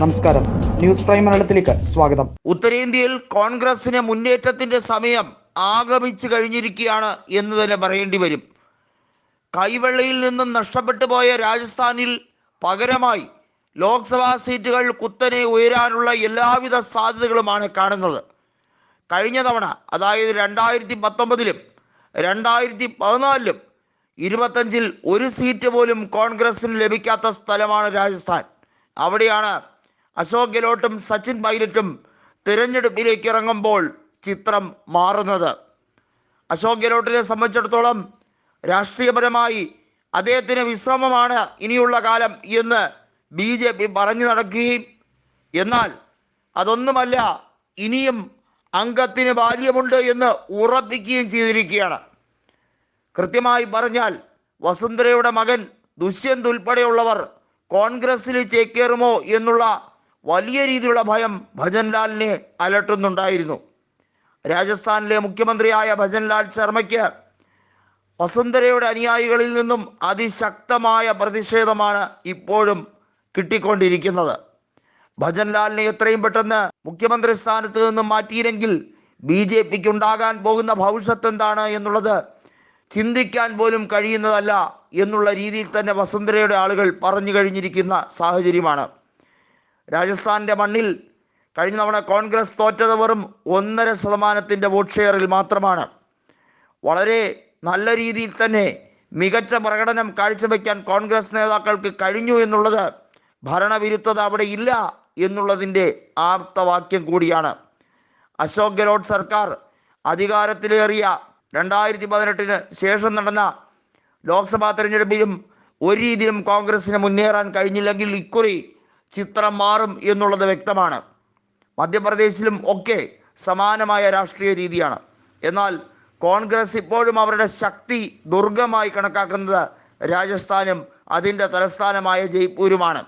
നമസ്കാരം. News prime മലയാളത്തിലേക്ക് സ്വാഗതം. ഉത്തരേന്ത്യയിൽ കോൺഗ്രസിന് മുന്നേറ്റത്തിന്റെ സമയം ആഗമിച്ചു കഴിഞ്ഞിരിക്കുകയാണ് എന്ന് തന്നെ പറയേണ്ടി വരും. കൈവെള്ളയിൽ നിന്നും നഷ്ടപ്പെട്ടു പോയ രാജസ്ഥാനിൽ പകരമായി ലോക്സഭാ സീറ്റുകൾ കുത്തനെ ഉയരാനുള്ള എല്ലാവിധ സാധ്യതകളുമാണ് കാണുന്നത്. കഴിഞ്ഞ തവണ അതായത് രണ്ടായിരത്തി പത്തൊമ്പതിലും രണ്ടായിരത്തി പതിനാലിലും ഇരുപത്തഞ്ചിൽ ഒരു സീറ്റ് പോലും കോൺഗ്രസിന് ലഭിക്കാത്ത സ്ഥലമാണ് രാജസ്ഥാൻ. അവിടെയാണ് അശോക് ഗെലോട്ടും സച്ചിൻ പൈലറ്റും തിരഞ്ഞെടുപ്പിലേക്ക് ഇറങ്ങുമ്പോൾ ചിത്രം മാറുന്നത്. അശോക് ഗെലോട്ടിനെ സംബന്ധിച്ചിടത്തോളം രാഷ്ട്രീയപരമായി അദ്ദേഹത്തിന് വിശ്രമമാണ് ഇനിയുള്ള കാലം എന്ന് ബി ജെ പി പറഞ്ഞു നടക്കുകയും എന്നാൽ അതൊന്നുമല്ല ഇനിയും അംഗത്തിന് ബാല്യമുണ്ട് എന്ന് ഉറപ്പിക്കുകയും ചെയ്തിരിക്കുകയാണ്. കൃത്യമായി പറഞ്ഞാൽ വസുന്ധരയുടെ മകൻ ദുഷ്യന്ത് ഉൾപ്പെടെയുള്ളവർ കോൺഗ്രസ്സിൽ ചേക്കേറുമോ എന്നുള്ള വലിയ രീതിയിലുള്ള ഭയം ഭജൻലാലിനെ അലട്ടുന്നുണ്ടായിരുന്നു. രാജസ്ഥാനിലെ മുഖ്യമന്ത്രിയായ ഭജൻലാൽ ശർമ്മയ്ക്ക് വസുന്ധരയുടെ അനുയായികളിൽ നിന്നും അതിശക്തമായ പ്രതിഷേധമാണ് ഇപ്പോഴും കിട്ടിക്കൊണ്ടിരിക്കുന്നത്. ഭജൻലാലിനെ എത്രയും പെട്ടെന്ന് മുഖ്യമന്ത്രി സ്ഥാനത്ത് നിന്നും മാറ്റിയില്ലെങ്കിൽ ബി ജെ പിക്ക് ഉണ്ടാകാൻ പോകുന്ന ഭവിഷ്യത്ത് എന്താണ് എന്നുള്ളത് ചിന്തിക്കാൻ പോലും കഴിയുന്നതല്ല എന്നുള്ള രീതിയിൽ തന്നെ വസുന്ധരയുടെ ആളുകൾ പറഞ്ഞു കഴിഞ്ഞിരിക്കുന്ന സാഹചര്യമാണ്. രാജസ്ഥാന്റെ മണ്ണിൽ കഴിഞ്ഞ തവണ കോൺഗ്രസ് തോറ്റത് വെറും ഒന്നര ശതമാനത്തിന്റെ വോട്ട് ഷെയറിൽ മാത്രമാണ്. വളരെ നല്ല രീതിയിൽ തന്നെ മികച്ച പ്രകടനം കാഴ്ചവെക്കാൻ കോൺഗ്രസ് നേതാക്കൾക്ക് കഴിഞ്ഞു എന്നുള്ളത് ഭരണവിരുദ്ധത അവിടെ ഇല്ല എന്നുള്ളതിന്റെ ആപ്തവാക്യം കൂടിയാണ്. അശോക് ഗെഹ്ലോട്ട് സർക്കാർ അധികാരത്തിലേറിയ രണ്ടായിരത്തി പതിനെട്ടിന് ശേഷം നടന്ന ലോക്സഭാ തെരഞ്ഞെടുപ്പിലും ഒരു രീതിയിലും കോൺഗ്രസിന് മുന്നേറാൻ കഴിഞ്ഞില്ലെങ്കിൽ ഇക്കുറി ചിത്രം മാറും എന്നുള്ളത് വ്യക്തമാണ്. മധ്യപ്രദേശിലും ഒക്കെ സമാനമായ രാഷ്ട്രീയ രീതിയാണ്. എന്നാൽ കോൺഗ്രസ് ഇപ്പോഴും അവരുടെ ശക്തി ദുർഗമായി കണക്കാക്കുന്നത് രാജസ്ഥാനും അതിന്റെ തലസ്ഥാനമായ ജയ്പൂരുമാണ്.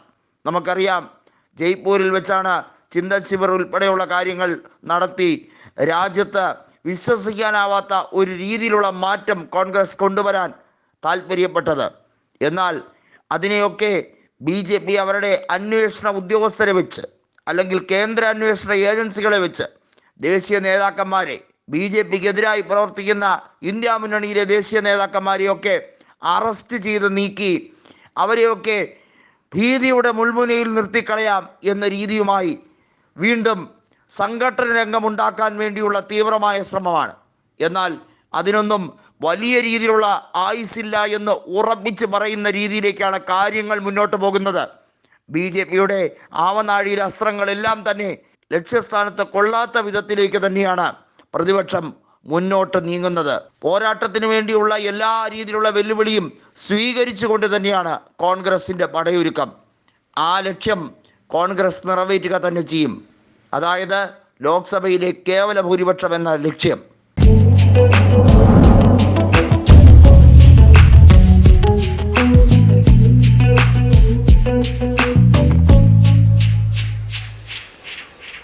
നമുക്കറിയാം ജയ്പൂരിൽ വെച്ചാണ് ചിന്ത ശിവർ ഉൾപ്പെടെയുള്ള കാര്യങ്ങൾ നടത്തി രാജ്യത്ത് വിശ്വസിക്കാനാവാത്ത ഒരു രീതിയിലുള്ള മാറ്റം കോൺഗ്രസ് കൊണ്ടുവരാൻ താല്പര്യപ്പെട്ടത് എന്നാൽ അതിനെയൊക്കെ ബി ജെ പി അവരുടെ അന്വേഷണ ഉദ്യോഗസ്ഥരെ വെച്ച് അല്ലെങ്കിൽ കേന്ദ്ര അന്വേഷണ ഏജൻസികളെ വെച്ച് ദേശീയ നേതാക്കന്മാരെ ബി ജെ പിക്ക് എതിരായി പ്രവർത്തിക്കുന്ന ഇന്ത്യ മുന്നണിയിലെ ദേശീയ നേതാക്കന്മാരെയൊക്കെ അറസ്റ്റ് ചെയ്ത് നീക്കി അവരെയൊക്കെ ഭീതിയുടെ മുൾമുനയിൽ നിർത്തിക്കളയാം എന്ന രീതിയുമായി വീണ്ടും സംഘടന രംഗമുണ്ടാക്കാൻ വേണ്ടിയുള്ള തീവ്രമായ ശ്രമമാണ്. എന്നാൽ അതിനൊന്നും വലിയ രീതിയിലുള്ള ആയുസില്ല എന്ന് ഉറപ്പിച്ച് പറയുന്ന രീതിയിലേക്കാണ് കാര്യങ്ങൾ മുന്നോട്ട് പോകുന്നത്. ബി ജെ പിയുടെ ആവനാഴിയിലെ അസ്ത്രങ്ങളെല്ലാം തന്നെ ലക്ഷ്യസ്ഥാനത്ത് കൊള്ളാത്ത വിധത്തിലേക്ക് തന്നെയാണ് പ്രതിപക്ഷം മുന്നോട്ട് നീങ്ങുന്നത്. പോരാട്ടത്തിന് വേണ്ടിയുള്ള എല്ലാ രീതിയിലുള്ള വെല്ലുവിളിയും സ്വീകരിച്ചുകൊണ്ട് തന്നെയാണ് കോൺഗ്രസിന്റെ പടയൊരുക്കം. ആ ലക്ഷ്യം കോൺഗ്രസ് നിറവേറ്റുക തന്നെ ചെയ്യും. അതായത് ലോക്സഭയിലെ കേവല ഭൂരിപക്ഷം എന്ന ലക്ഷ്യം.